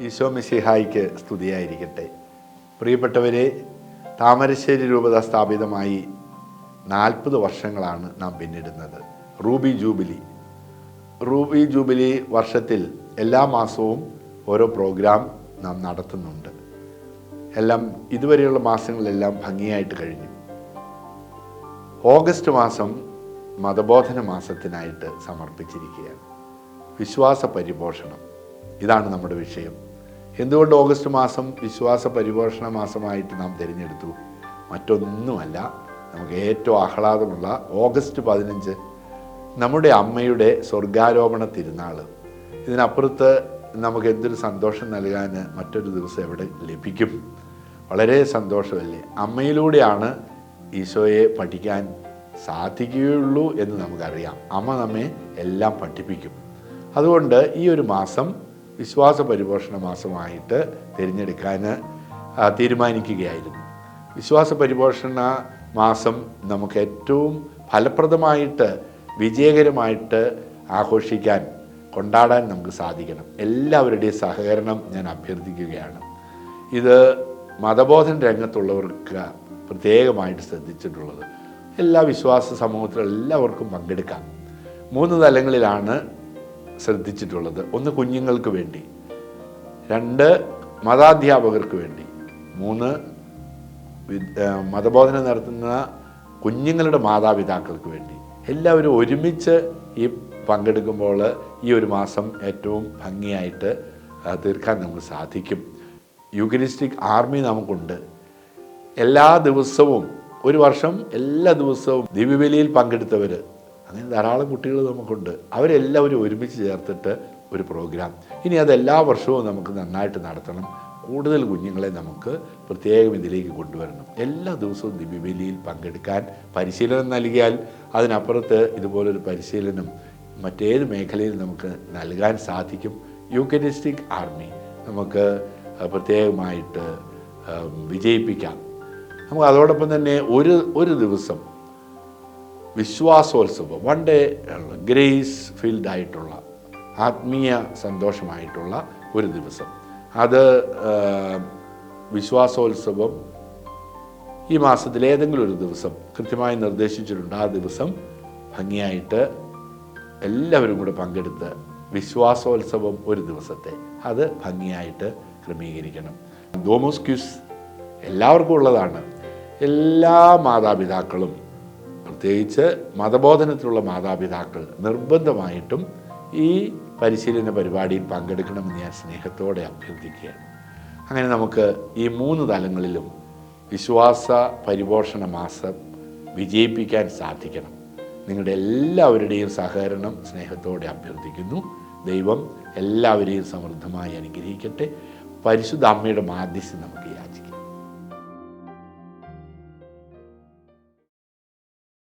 ഈശോ മിസിഹായിക്ക് സ്തുതിയായിരിക്കട്ടെ. പ്രിയപ്പെട്ടവരെ താമരശ്ശേരി രൂപത സ്ഥാപിതമായി നാൽപ്പത് വർഷങ്ങളാണ് നാം പിന്നിടുന്നത്. Ruby jubilee. റൂബി ജൂബിലി വർഷത്തിൽ എല്ലാ മാസവും ഓരോ പ്രോഗ്രാം നാം നടത്തുന്നുണ്ട്. എല്ലാം ഇതുവരെയുള്ള മാസങ്ങളെല്ലാം ഭംഗിയായിട്ട് കഴിഞ്ഞു. ഓഗസ്റ്റ് മാസം മതബോധന മാസത്തിനായിട്ട് സമർപ്പിച്ചിരിക്കുകയാണ്. വിശ്വാസ പരിപോഷണം. ഇതാണ് നമ്മുടെ വിഷയം. എന്തുകൊണ്ട് ഓഗസ്റ്റ് മാസം വിശ്വാസ പരിപോഷണ മാസമായിട്ട് നാം തിരഞ്ഞെടുത്തു? മറ്റൊന്നുമല്ല നമുക്ക് ഏറ്റവും ആഹ്ലാദമുള്ള ഓഗസ്റ്റ് പതിനഞ്ച് നമ്മുടെ അമ്മയുടെ സ്വർഗാരോപണ തിരുനാൾ ഇതിനപ്പുറത്ത് നമുക്ക് എന്തൊരു സന്തോഷം നൽകാൻ മറ്റൊരു ദിവസം എവിടെ ലഭിക്കും? വളരെ സന്തോഷമല്ലേ? അമ്മയിലൂടെയാണ് ഈശോയെ പഠിക്കാൻ സാധിക്കുകയുള്ളൂ എന്ന് നമുക്കറിയാം. അമ്മ നമ്മെ എല്ലാം പഠിപ്പിക്കും. അതുകൊണ്ട് ഈ ഒരു മാസം വിശ്വാസ പരിപോഷണ മാസമായിട്ട് തിരഞ്ഞെടുക്കാൻ തീരുമാനിക്കുകയായിരുന്നു. വിശ്വാസ പരിപോഷണ മാസം നമുക്ക് ഏറ്റവും ഫലപ്രദമായിട്ട് വിജയകരമായിട്ട് ആഘോഷിക്കാൻ കൊണ്ടാടാൻ നമുക്ക് സാധിക്കണം. എല്ലാവരുടെയും സഹകരണം ഞാൻ അഭ്യർത്ഥിക്കുകയാണ്. ഇത് മതബോധന രംഗത്തുള്ളവർക്ക് പ്രത്യേകമായിട്ട് ശ്രദ്ധിച്ചിട്ടുള്ളത്. എല്ലാ വിശ്വാസ സമൂഹത്തിലും എല്ലാവർക്കും പങ്കെടുക്കാം. മൂന്ന് തലങ്ങളിലാണ് ശ്രദ്ധിച്ചിട്ടുള്ളത്. ഒന്ന് കുഞ്ഞുങ്ങൾക്ക് വേണ്ടി. രണ്ട് മതാധ്യാപകർക്ക് വേണ്ടി. മൂന്ന് മതബോധന നടത്തുന്ന കുഞ്ഞുങ്ങളുടെ മാതാപിതാക്കൾക്ക് വേണ്ടി. എല്ലാവരും ഒരുമിച്ച് ഈ പങ്കെടുക്കുമ്പോൾ ഈ ഒരു മാസം ഏറ്റവും ഭംഗിയായിട്ട് തീർക്കാൻ നമുക്ക് സാധിക്കും. യുഗനിസ്റ്റിക് ആർമി നമുക്കുണ്ട്. എല്ലാ ദിവസവും ഒരു വർഷം എല്ലാ ദിവസവും ദിവ്യബലിയിൽ പങ്കെടുത്തവർ അങ്ങനെ ധാരാളം കുട്ടികൾ നമുക്കുണ്ട്. അവരെല്ലാവരും ഒരുമിച്ച് ചേർത്തിട്ട് ഒരു പ്രോഗ്രാം ഇനി അത് എല്ലാ വർഷവും നമുക്ക് നന്നായിട്ട് നടത്തണം. കൂടുതൽ കുഞ്ഞുങ്ങളെ നമുക്ക് പ്രത്യേകം ഇതിലേക്ക് കൊണ്ടുവരണം. എല്ലാ ദിവസവും ദിവ്യബലിയിൽ പങ്കെടുക്കാൻ പരിശീലനം നൽകിയാൽ അതിനപ്പുറത്ത് ഇതുപോലൊരു പരിശീലനം മറ്റേത് മേഖലയിൽ നമുക്ക് നൽകാൻ സാധിക്കും. യൂക്കറിസ്റ്റിക് ആർമി നമുക്ക് പ്രത്യേകമായിട്ട് വിജയിപ്പിക്കാം. നമുക്ക് അതോടൊപ്പം തന്നെ ഒരു ഒരു ദിവസം വിശ്വാസോത്സവം വൺ ഡേ ഗ്രേസ് ഫീൽഡ് ആയിട്ടുള്ള ആത്മീയ സന്തോഷമായിട്ടുള്ള ഒരു ദിവസം. അത് വിശ്വാസോത്സവം ഈ മാസത്തിൽ ഏതെങ്കിലും ഒരു ദിവസം കൃത്യമായി നിർദ്ദേശിച്ചിട്ടുണ്ട്. ആ ദിവസം ഭംഗിയായിട്ട് എല്ലാവരും കൂടെ പങ്കെടുത്ത് വിശ്വാസോത്സവം ഒരു ദിവസത്തെ അത് ഭംഗിയായിട്ട് ക്രമീകരിക്കണം. ഡോമോസ്ക്യൂസ് എല്ലാവർക്കും ഉള്ളതാണ്. എല്ലാ മാതാപിതാക്കളും പ്രത്യേകിച്ച് മതബോധനത്തിലുള്ള മാതാപിതാക്കൾ നിർബന്ധമായിട്ടും ഈ പരിശീലന പരിപാടിയിൽ പങ്കെടുക്കണമെന്ന് ഞാൻ സ്നേഹത്തോടെ അഭ്യർത്ഥിക്കുകയാണ്. അങ്ങനെ നമുക്ക് ഈ മൂന്ന് തലങ്ങളിലും വിശ്വാസ പരിപോഷണ മാസം വിജയിപ്പിക്കാൻ സാധിക്കണം. നിങ്ങളുടെ എല്ലാവരുടെയും സഹകരണം സ്നേഹത്തോടെ അഭ്യർത്ഥിക്കുന്നു. ദൈവം എല്ലാവരെയും സമൃദ്ധമായി അനുഗ്രഹിക്കട്ടെ. പരിശുദ്ധ അമ്മയുടെ മാധ്യസ്ഥം നമുക്ക്